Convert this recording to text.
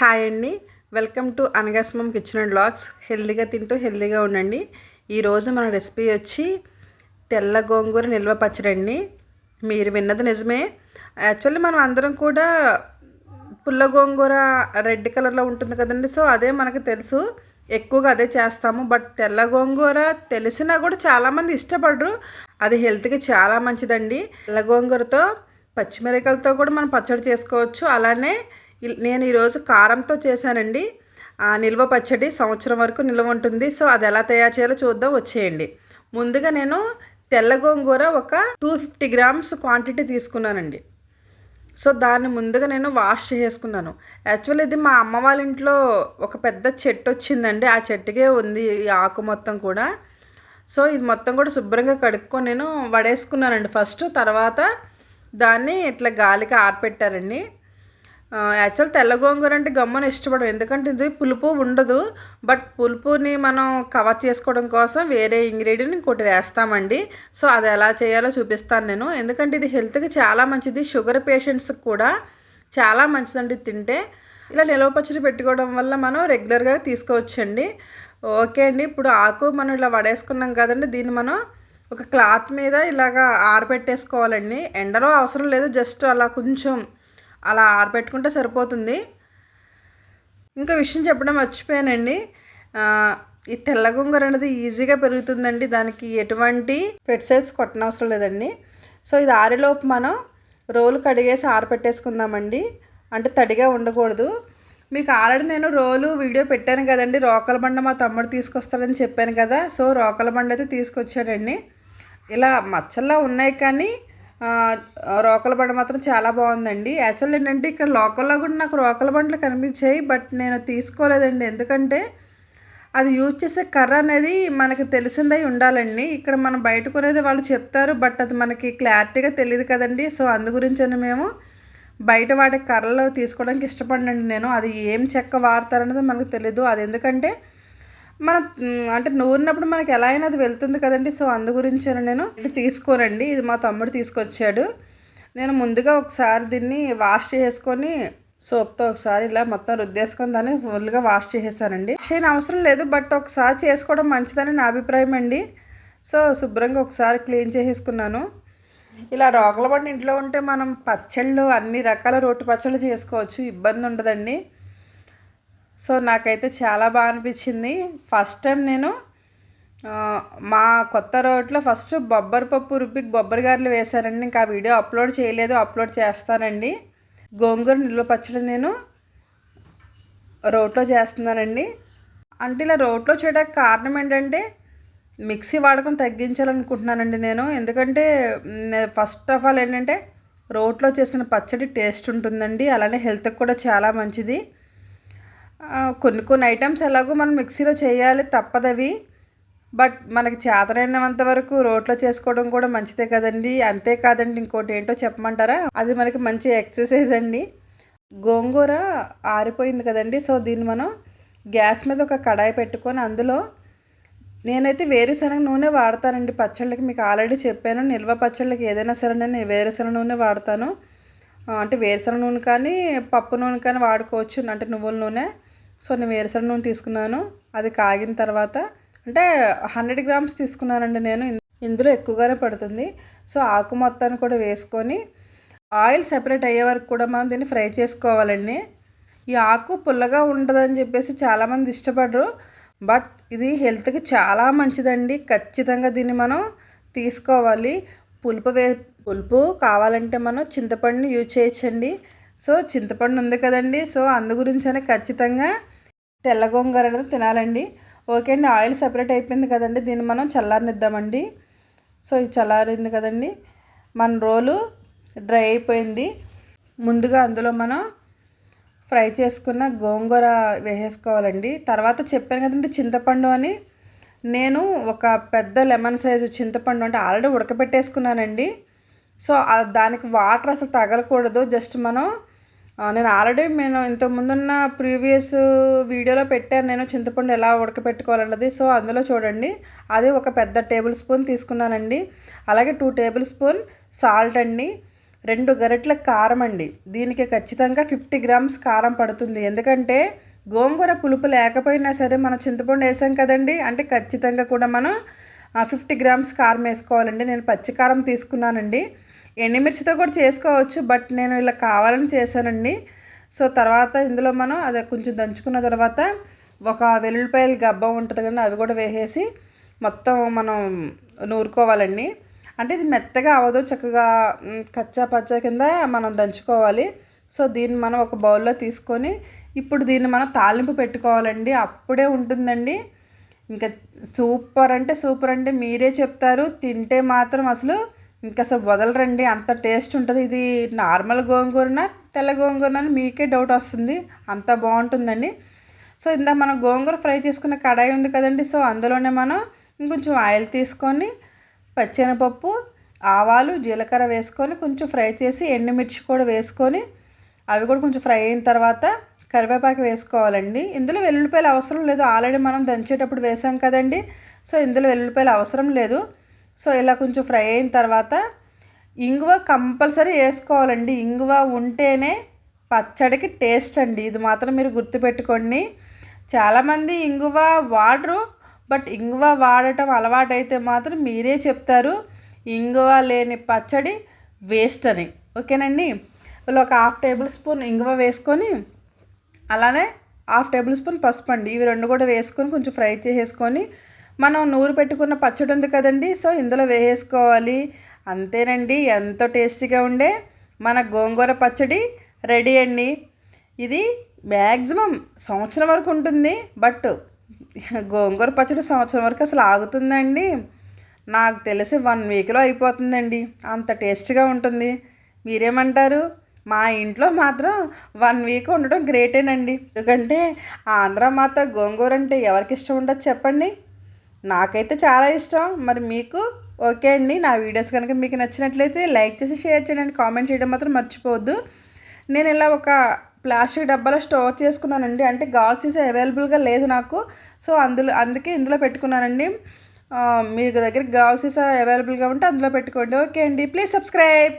Hi అండి. Welcome to అనగాస్మం kitchen and blogs హెల్దీగా తింటూ హెల్దీగా ఉండండి. ఈరోజు మన రెసిపీ వచ్చి తెల్ల గోంగూర నిల్వ పచ్చడి అండి. మీరు విన్నది నిజమే. యాక్చువల్లీ మనం అందరం కూడా పుల్ల గోంగూర రెడ్ కలర్లో ఉంటుంది కదండి. సో అదే మనకు తెలుసు. ఎక్కువగా అదే చేస్తాము. బట్ తెల్ల గోంగూర తెలిసినా కూడా చాలామంది ఇష్టపడరు. అది హెల్త్కి చాలా మంచిదండి. తెల్ల గోంగూరతో పచ్చిమిరకాయలతో కూడా మనం పచ్చడి చేసుకోవచ్చు. అలానే నేను ఈరోజు కారంతో చేశానండి. ఆ, నిల్వ పచ్చడి సంవత్సరం వరకు నిల్వ ఉంటుంది. సో అది ఎలా తయారు చేయాలో చూద్దాం. వచ్చేయండి. ముందుగా నేను తెల్ల గోంగూర ఒక టూ ఫిఫ్టీ గ్రామ్స్ క్వాంటిటీ తీసుకున్నానండి. సో దాన్ని ముందుగా నేను వాష్ చేసుకున్నాను. యాక్చువల్ ఇది మా అమ్మ వాళ్ళ ఇంట్లో ఒక పెద్ద చెట్టు వచ్చిందండి. ఆ చెట్టుకే ఉంది ఈ ఆకు మొత్తం కూడా. సో ఇది మొత్తం కూడా శుభ్రంగా కడుక్కొని నేను వడేసుకున్నానండి. ఫస్ట్ తర్వాత దాన్ని ఇట్లా గాలికి ఆరపెట్టారండి. యాక్చువల్ తెల్ల గోంగూర అంటే గమ్మని ఇష్టపడం ఎందుకంటే ఇది పులుపు ఉండదు. బట్ పులుపుని మనం కవర్ చేసుకోవడం కోసం వేరే ఇంగ్రీడియంట్ ఇంకోటి వేస్తామండి. సో అది ఎలా చేయాలో చూపిస్తాను నేను. ఎందుకంటే ఇది హెల్త్కి చాలా మంచిది. షుగర్ పేషెంట్స్కి కూడా చాలా మంచిదండి ఇది తింటే. ఇలా నిలవ పచ్చడి పెట్టుకోవడం వల్ల మనం రెగ్యులర్గా తీసుకోవచ్చండి. ఓకే అండి. ఇప్పుడు ఆకు మనం ఇలా వడేసుకున్నాం కదండి. దీన్ని మనం ఒక క్లాత్ మీద ఇలాగా ఆరబెట్టేసుకోవాలండి. ఎండలో అవసరం లేదు. జస్ట్ అలా కొంచెం అలా ఆరబెట్టుకుంటే సరిపోతుంది. ఇంకా విషయం చెప్పడం మర్చిపోయానండి. ఈ తెల్ల గొంగర అనేది ఈజీగా పెరుగుతుందండి. దానికి ఎటువంటి పెస్టిసైడ్స్ కొట్టనవసరం లేదండి. సో ఇది ఆరేలోపు మనం రోలు కడిగేసి ఆరపెట్టేసుకుందామండి. అంటే తడిగా ఉండకూడదు. మీకు ఆల్రెడీ నేను రోలు వీడియో పెట్టాను కదండి. రోకల బండ మా తమ్ముడు తీసుకొస్తాడని చెప్పాను కదా. సో రోకల బండ అయితే తీసుకొచ్చాడండి. ఇలా మచ్చల్లా ఉన్నాయి కానీ రోకల బండ మాత్రం చాలా బాగుందండి. యాక్చువల్ ఏంటంటే ఇక్కడ లోకల్లో కూడా నాకు రోకల బండ్లు కనిపించాయి బట్ నేను తీసుకోలేదండి. ఎందుకంటే అది యూజ్ చేసే కర్ర అనేది మనకి తెలిసిందై ఉండాలండి. ఇక్కడ మనం బయట కొనేది వాళ్ళు చెప్తారు బట్ అది మనకి క్లారిటీగా తెలియదు కదండి. సో అందు గురించని మేము బయట వాడే కర్రలు తీసుకోవడానికి ఇష్టపడినండి నేను. అది ఏం చెక్క వాడతారనేది మనకు తెలీదు. అది ఎందుకంటే మన అంటే నూరినప్పుడు మనకి ఎలా అయినా అది వెళ్తుంది కదండి. సో అందు గురించి నేను? ఇది తీసుకోనండి. ఇది మా తమ్ముడు తీసుకొచ్చాడు. నేను ముందుగా ఒకసారి దీన్ని వాష్ చేసుకొని సోప్తో ఒకసారి ఇలా మొత్తం రుద్దేసుకొని దాన్ని ఫుల్గా వాష్ చేసేసానండి. అయిన అవసరం లేదు బట్ ఒకసారి చేసుకోవడం మంచిదని నా అభిప్రాయం అండి. సో శుభ్రంగా ఒకసారి క్లీన్ చేసేసుకున్నాను. ఇలా బండి ఇంట్లో ఉంటే మనం పచ్చళ్ళు అన్ని రకాల రోటి పచ్చళ్ళు చేసుకోవచ్చు. ఇబ్బంది ఉండదండి. సో నాకైతే చాలా బాగా అనిపించింది. ఫస్ట్ టైం నేను మా కొత్త రోడ్లో ఫస్ట్ బొబ్బరి పప్పు రుబ్బి బొబ్బరి గారెలు వేశానండి. ఇంకా ఆ వీడియో అప్లోడ్ చేయలేదు అప్లోడ్ చేస్తానండి. గోంగూర నిల్వ పచ్చడి నేను రోట్లో చేస్తున్నానండి. అంటే ఇలా రోట్లో చేయడానికి కారణం ఏంటంటే మిక్సీ వాడకం తగ్గించాలనుకుంటున్నానండి నేను. ఎందుకంటే ఫస్ట్ ఆఫ్ ఆల్ ఏంటంటే రోట్లో చేసిన పచ్చడి టేస్ట్ ఉంటుందండి. అలానే హెల్త్కి కూడా చాలా మంచిది. కొన్ని కొన్ని ఐటమ్స్ ఎలాగో మనం మిక్సీలో చేయాలి తప్పదవి. బట్ మనకి చేతనైనంత వరకు రోట్లో చేసుకోవడం కూడా మంచిదే కదండి. అంతేకాదండి ఇంకోటి ఏంటో చెప్పమంటారా? అది మనకి మంచి ఎక్సర్సైజ్ అండి. గోంగూర ఆరిపోయింది కదండి. సో దీన్ని మనం గ్యాస్ మీద ఒక కడాయి పెట్టుకొని అందులో నేనైతే వేరుశనగ నూనె వాడతానండి. పచ్చళ్ళకి మీకు ఆల్రెడీ చెప్పాను నిల్వ పచ్చళ్ళకి ఏదైనా సరే నేను వేరుశనగ నూనె వాడతాను. అంటే వేరుశనగ నూనె కానీ పప్పు నూనె కానీ వాడుకోవచ్చు అంటే నువ్వుల నూనె. సో నేను వేరుశనగ నూనె తీసుకున్నాను. అది కాగిన తర్వాత అంటే హండ్రెడ్ గ్రామ్స్ తీసుకున్నానండి నేను. ఇందులో ఎక్కువగానే పడుతుంది. సో ఆకు మొత్తాన్ని కూడా వేసుకొని ఆయిల్ సెపరేట్ అయ్యే వరకు కూడా మనం దీన్ని ఫ్రై చేసుకోవాలండి. ఈ ఆకు పుల్లగా ఉండదని చెప్పేసి చాలామంది ఇష్టపడరు. బట్ ఇది హెల్త్కి చాలా మంచిదండి. ఖచ్చితంగా దీన్ని మనం తీసుకోవాలి. పులుపు వే పులుపు కావాలంటే మనం చింతపండుని యూజ్ చేయొచ్చండి. సో చింతపండు ఉంది కదండి. సో అందు గురించనే ఖచ్చితంగా తెల్ల గోంగూర అనేది తినాలండి. ఓకే అండి ఆయిల్ సెపరేట్ అయిపోయింది కదండి. దీన్ని మనం చల్లారనిద్దామండి. సో ఇది చల్లారింది కదండి. మన రోలు డ్రై అయిపోయింది. ముందుగా అందులో మనం ఫ్రై చేసుకున్న గోంగూర వేసేసుకోవాలండి. తర్వాత చెప్పాను కదండి చింతపండు అని. నేను ఒక పెద్ద లెమన్ సైజు చింతపండు అంటే ఆల్రెడీ ఉడకబెట్టేసుకున్నానండి. సో దానికి వాటర్ అసలు తగలకూడదు. జస్ట్ మనం నేను ఆల్రెడీ నేను ఇంతకుముందున్న ప్రీవియస్ వీడియోలో పెట్టాను. నేను చింతపండు ఎలా ఉడకపెట్టుకోవాలన్నది. సో అందులో చూడండి. అది ఒక పెద్ద టేబుల్ స్పూన్ తీసుకున్నానండి. అలాగే టూ టేబుల్ స్పూన్ సాల్ట్ అండి. రెండు గరిటెల కారం అండి. దీనికి ఖచ్చితంగా ఫిఫ్టీ గ్రామ్స్ కారం పడుతుంది. ఎందుకంటే గోంగూర పులుపు లేకపోయినా సరే మనం చింతపండు వేసాం కదండి. అంటే ఖచ్చితంగా కూడా మనం ఫిఫ్టీ గ్రామ్స్ కారం వేసుకోవాలండి. నేను పచ్చి కారం తీసుకున్నానండి. ఎండుమిర్చితో కూడా చేసుకోవచ్చు బట్ నేను ఇలా కావాలని చేశానండి. సో తర్వాత ఇందులో మనం అది కొంచెం దంచుకున్న తర్వాత ఒక వెల్లుల్లిపాయలు గబ్బ ఉంటుంది కానీ అవి కూడా వేసేసి మొత్తం మనం నూరుకోవాలండి. అంటే ఇది మెత్తగా అవ్వదు చక్కగా కచ్చా పచ్చా కింద మనం దంచుకోవాలి. సో దీన్ని మనం ఒక బౌల్లో తీసుకొని ఇప్పుడు దీన్ని మనం తాలింపు పెట్టుకోవాలండి. అప్పుడే ఉంటుందండి. ఇంకా సూపర్ అంటే సూపర్ అంటే మీరే చెప్తారు తింటే మాత్రం అసలు ఇంకా అసలు వదలరండి. అంత టేస్ట్ ఉంటుంది. ఇది నార్మల్ గోంగూరన తెల్ల గోంగూరన అని మీకే డౌట్ వస్తుంది. అంత బాగుంటుందండి. సో ఇందాక మనం గోంగూర ఫ్రై చేసుకున్న కడాయి ఉంది కదండి. సో అందులోనే మనం ఇంకొంచెం ఆయిల్ తీసుకొని పచ్చెనపప్పు ఆవాలు జీలకర్ర వేసుకొని కొంచెం ఫ్రై చేసి ఎండుమిర్చి కూడా వేసుకొని అవి కూడా కొంచెం ఫ్రై అయిన తర్వాత కరివేపాకు వేసుకోవాలండి. ఇందులో వెల్లుల్లిపాయలు అవసరం లేదు. ఆల్రెడీ మనం దంచేటప్పుడు వేసాం కదండి. సో ఇందులో వెల్లుల్లిపాయలు అవసరం లేదు. సో ఇలా కొంచెం ఫ్రై అయిన తర్వాత ఇంగువ కంపల్సరీ వేసుకోవాలండి. ఇంగువ ఉంటేనే పచ్చడికి టేస్ట్ అండి. ఇది మాత్రం మీరు గుర్తుపెట్టుకోండి. చాలామంది ఇంగువ వాడరు బట్ ఇంగువ వాడటం అలవాటైతే మాత్రం మీరే చెప్తారు. ఇంగువ లేని పచ్చడి వేస్ట్ అని. ఓకేనండి? వాళ్ళు ఒక హాఫ్ టేబుల్ స్పూన్ ఇంగువ వేసుకొని అలానే హాఫ్ టేబుల్ స్పూన్ పసుపు అండి. ఇవి రెండు కూడా వేసుకొని కొంచెం ఫ్రై చేసేసుకొని మనం నూరు పెట్టుకున్న పచ్చడి ఉంది కదండి. సో ఇందులో వేసేసుకోవాలి. అంతేనండి. ఎంతో టేస్టీగా ఉండే మన గోంగూర పచ్చడి రెడీ అండి. ఇది మ్యాక్సిమం సంవత్సరం వరకు ఉంటుంది. బట్ గోంగూర పచ్చడి సంవత్సరం వరకు అసలు ఆగుతుందండి. నాకు తెలిసి వన్ వీక్లో అయిపోతుందండి. అంత టేస్ట్గా ఉంటుంది. మీరేమంటారు? మా ఇంట్లో మాత్రం వన్ వీక్ ఉండడం గ్రేటేనండి. ఎందుకంటే ఆంధ్ర మాత గోంగూర అంటే ఎవరికి ఇష్టం ఉండదు చెప్పండి. నాకైతే చాలా ఇష్టం. మరి మీకు? ఓకే అండి. నా వీడియోస్ కనుక మీకు నచ్చినట్లయితే లైక్ చేసి షేర్ చేయండి. కామెంట్ చేయడం మాత్రం మర్చిపోవద్దు. నేను ఇలా ఒక ప్లాస్టిక్ డబ్బాలో స్టోర్ చేసుకున్నానండి. అంటే గాజు సీసా అవైలబుల్గా లేదు నాకు. సో అందులో అందుకే ఇందులో పెట్టుకున్నానండి. మీ దగ్గర గాజు సీసా అవైలబుల్గా ఉంటే అందులో పెట్టుకోండి. ఓకే అండి. Please subscribe.